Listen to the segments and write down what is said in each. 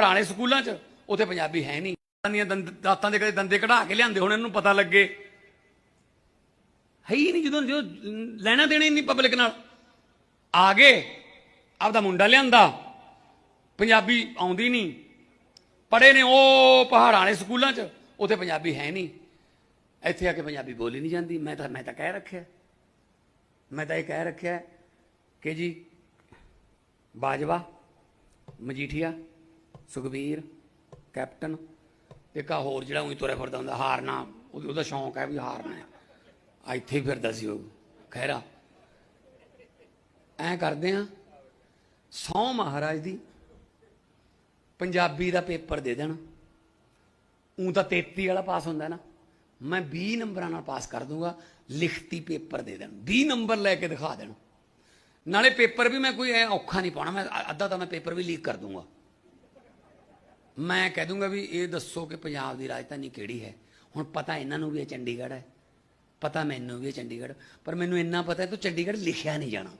ਪੁਰਾਣੇ ਸਕੂਲਾਂ 'ਚ, ਉੱਥੇ ਪੰਜਾਬੀ ਹੈ ਨਹੀਂ। ਦੀਆਂ ਦੰਦ- ਦਾਤਾਂ ਦੇ ਕਦੇ ਦੰਦੇ ਕਢਾ ਕੇ ਲਿਆਂਦੇ ਹੁਣ, ਇਹਨੂੰ ਪਤਾ ਲੱਗੇ। ਹੈ ਹੀ ਨਹੀਂ ਜਦੋਂ ਜੋ ਲੈਣਾ ਦੇਣਾ ਹੀ ਨਹੀਂ ਪਬਲਿਕ ਨਾਲ। ਆ ਗਏ, ਆਪਦਾ ਮੁੰਡਾ ਲਿਆਂਦਾ। ਪੰਜਾਬੀ ਆਉਂਦੀ ਨਹੀਂ। ਪੜੇ ਨੇ ਉਹ ਪਹਾੜਾਂ ਵਾਲੇ ਸਕੂਲਾਂ 'ਚ, ਉੱਥੇ ਪੰਜਾਬੀ ਹੈ ਨਹੀਂ। ਇੱਥੇ ਆ ਕੇ ਪੰਜਾਬੀ ਬੋਲੀ ਨਹੀਂ ਜਾਂਦੀ। ਮੈਂ ਤਾਂ ਮੈਂ ਤਾਂ ਕਹਿ ਰੱਖਿਆ। ਮੈਂ ਤਾਂ ਇਹ ਕਹਿ ਰੱਖਿਆ ਕਿ ਜੀ, ਬਾਜਵਾ, ਮਜੀਠੀਆ ਸੁਖਬੀਰ, ਕੈਪਟਨ ਤੇ ਕਾ ਹੋਰ ਜਿਹੜਾ ਉਹੀ ਤੁਰਿਆ ਫਿਰਦਾ ਹੁੰਦਾ, ਹਾਰਨਾ, ਉਹਦਾ ਉਹਦਾ ਸ਼ੌਂਕ ਹੈ ਵੀ ਹਾਰਨਾ ਆ ਇੱਥੇ ਹੀ ਫਿਰਦਾ ਸੀ ਉਹ। ਖੈਰਾ ਐ ਕਰਦੇ ਆ ਸੌ ਮਹਾਰਾਜ ਦੀ, ਪੰਜਾਬੀ ਦਾ ਪੇਪਰ ਦੇ ਦੇਣ। ਉਂ ਤਾਂ 33 ਵਾਲਾ ਪਾਸ ਹੁੰਦਾ ਨਾ। ਮੈਂ 20 ਨੰਬਰਾਂ ਨਾਲ ਪਾਸ ਕਰ ਦੂੰਗਾ, ਲਿਖਤੀ ਪੇਪਰ ਦੇ ਦੇਣ। 20 ਨੰਬਰ ਲੈ ਕੇ ਦਿਖਾ ਦੇਣ। ਨਾਲੇ ਪੇਪਰ ਵੀ ਮੈਂ ਕੋਈ ਐ ਔਖਾ ਨਹੀਂ ਪਾਉਣਾ, ਮੈਂ ਅੱਧਾ ਤਾਂ ਮੈਂ ਪੇਪਰ ਵੀ ਲੀਕ ਕਰ ਦੂੰਗਾ। ਮੈਂ ਕਹਿ ਦੂੰਗਾ ਵੀ ਇਹ ਦੱਸੋ ਕਿ ਪੰਜਾਬ ਦੀ ਰਾਜਧਾਨੀ ਕਿਹੜੀ ਹੈ? ਹੁਣ ਪਤਾ ਇਹਨਾਂ ਨੂੰ ਵੀ ਇਹ ਚੰਡੀਗੜ੍ਹ ਹੈ। ਪਤਾ ਮੈਨੂੰ ਵੀ ਇਹ ਚੰਡੀਗੜ੍ਹ। ਪਰ ਮੈਨੂੰ ਇੰਨਾ ਪਤਾ ਹੈ ਕਿ ਚੰਡੀਗੜ੍ਹ ਲਿਖਿਆ ਨਹੀਂ ਜਾਣਾ।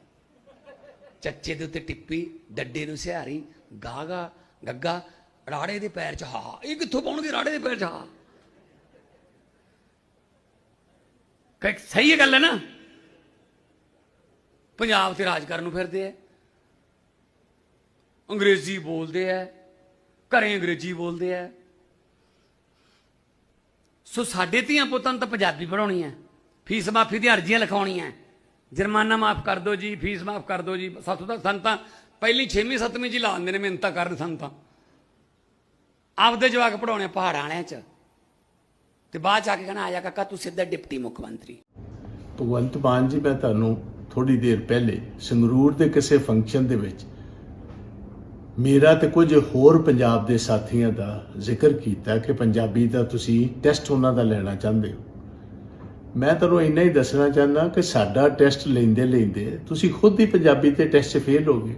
ਚੱਚੇ ਦੇ ਉੱਤੇ ਟਿੱਪੀ, ਡੱਡੇ ਨੂੰ ਸਿਹਾਰੀ, ਗਾਗਾ, ਗੱਗਾ, ਰਾੜੇ ਦੇ ਪੈਰ 'ਚ ਹਾ ਇਹ ਕਿੱਥੋਂ ਪਾਉਣਗੇ ਰਾੜੇ ਦੇ ਪੈਰ 'ਚ ਹਾ ਕਿ ਸਹੀ ਗੱਲ ਹੈ ਨਾ? ਪੰਜਾਬ ਤੇ ਰਾਜ ਕਰਨ ਨੂੰ ਫਿਰਦੇ ਐ ਅੰਗਰੇਜ਼ੀ ਬੋਲਦੇ ਐ ਘਰੇ ਅੰਗਰੇਜ਼ੀ ਬੋਲਦੇ ਐ ਸੋ ਸਾਡੇ ਧੀਆਂ ਪੁੱਤਾਂ ਨੂੰ ਤਾਂ ਪੰਜਾਬੀ ਪੜਾਉਣੀ ਹੈ। ਫੀਸ ਮਾਫੀ ਦੀਆਂ ਅਰਜ਼ੀਆਂ ਲਿਖਾਉਣੀਆਂ ਜੁਰਮਾਨਾ ਮਾਫ ਕਰ ਦਿਓ ਜੀ, ਫੀਸ ਮਾਫ ਕਰ ਦਿਓ ਜੀ। ਸਾਥੋਂ ਤਾਂ ਸਾਨੂੰ ਪਹਿਲੀ 6ਵੀਂ 7ਵੀਂ ਚ ਲਾ ਦਿੰਦੇ ਨੇ ਮਿਹਨਤਾਂ ਕਰਨ ਸੰਤਾਂ। ਆਪਦੇ ਜਵਾਕ ਪੜਾਉਣੇ ਪਹਾੜਾਂ ਵਾਲਿਆਂ ਚ। ਤੇ ਬਾਅਦ ਚ ਆ ਕੇ ਕਹਿਣਾ ਆਇਆ ਕਾਕਾ, ਤੂੰ ਸਿੱਧਾ ਡਿਪਟੀ ਮੁੱਖ ਮੰਤਰੀ। ਭਗਵੰਤ ਮਾਨ ਜੀ, ਮੈਂ ਤੁਹਾਨੂੰ ਥੋੜੀ ਦੇਰ ਪਹਿਲੇ ਸੰਗਰੂਰ ਦੇ ਕਿਸੇ ਫੰਕਸ਼ਨ ਦੇ ਵਿੱਚ ਮੇਰਾ ਤੇ ਕੁਝ ਹੋਰ ਪੰਜਾਬ ਦੇ ਸਾਥੀਆਂ ਦਾ ਜ਼ਿਕਰ ਕੀਤਾ ਕਿ ਪੰਜਾਬੀ ਦਾ ਤੁਸੀਂ ਟੈਸਟ ਉਹਨਾਂ ਦਾ ਲੈਣਾ ਚਾਹੁੰਦੇ ਹੋ। ਮੈਂ ਤੁਹਾਨੂੰ ਇੰਨਾ ਹੀ ਦੱਸਣਾ ਚਾਹੁੰਦਾ ਕਿ ਸਾਡਾ ਟੈਸਟ ਲੈਂਦੇ ਲੈਂਦੇ ਤੁਸੀਂ ਖੁਦ ਹੀ ਪੰਜਾਬੀ ਤੇ ਟੈਸਟ ਫੇਲ ਹੋ ਗਏ।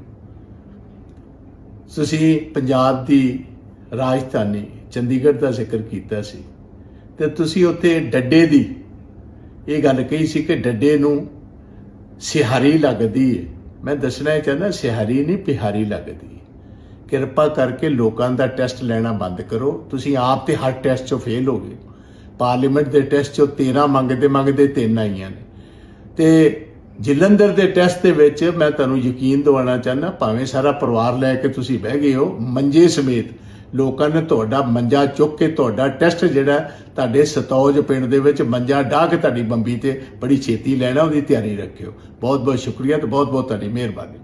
ਤੁਸੀਂ ਪੰਜਾਬ ਦੀ ਰਾਜਧਾਨੀ ਚੰਡੀਗੜ੍ਹ ਦਾ ਜ਼ਿਕਰ ਕੀਤਾ ਸੀ ਤੇ ਤੁਸੀਂ ਉੱਥੇ ਡੱਡੇ ਦੀ ਇਹ ਗੱਲ ਕਹੀ ਸੀ ਕਿ ਡੱਡੇ ਨੂੰ ਸਿਹਾਰੀ ਲੱਗਦੀ ਹੈ ਮੈਂ ਦੱਸਣਾ ਇਹ ਚਾਹੁੰਦਾ ਸਿਹਾਰੀ ਨਹੀਂ, ਪਿਹਾਰੀ ਲੱਗਦੀ ਕਿਰਪਾ ਕਰਕੇ ਲੋਕਾਂ ਦਾ ਟੈਸਟ ਲੈਣਾ ਬੰਦ ਕਰੋ। ਤੁਸੀਂ ਆਪ ਤੇ ਹਰ ਟੈਸਟ 'ਚੋਂ ਫੇਲ ਹੋ ਗਏ। ਪਾਰਲੀਮੈਂਟ ਦੇ ਟੈਸਟ 'ਚੋਂ 13 ਮੰਗਦੇ ਮੰਗਦੇ ਤਿੰਨ ਆਈਆਂ ਨੇ। ਤੇ ਜਲੰਧਰ ਦੇ ਟੈਸਟ ਦੇ ਵਿੱਚ ਮੈਂ ਤੁਹਾਨੂੰ ਯਕੀਨ ਦਿਵਾਉਣਾ ਚਾਹੁੰਦਾ, ਭਾਵੇਂ ਸਾਰਾ ਪਰਿਵਾਰ ਲੈ ਕੇ ਤੁਸੀਂ ਬਹਿ ਗਏ ਹੋ, ਮੰਜੇ ਸਮੇਤ ਲੋਕਾਂ ਨੇ ਤੁਹਾਡਾ ਮੰਜਾ ਚੁੱਕ ਕੇ ਤੁਹਾਡਾ ਟੈਸਟ ਜਿਹੜਾ ਤੁਹਾਡੇ ਸਤੌਜ ਪਿੰਡ ਦੇ ਵਿੱਚ ਮੰਜਾ ਢਾਹ ਕੇ ਤੁਹਾਡੀ ਬੰਬੀ ਤੇ ਬੜੀ ਛੇਤੀ ਲੈਣਾ, ਉਹਦੀ ਤਿਆਰੀ ਰੱਖਿਓ। ਬਹੁਤ ਬਹੁਤ ਸ਼ੁਕਰੀਆ ਤੇ ਬਹੁਤ ਬਹੁਤ ਤੁਹਾਡੀ ਮਿਹਰਬਾਨੀ।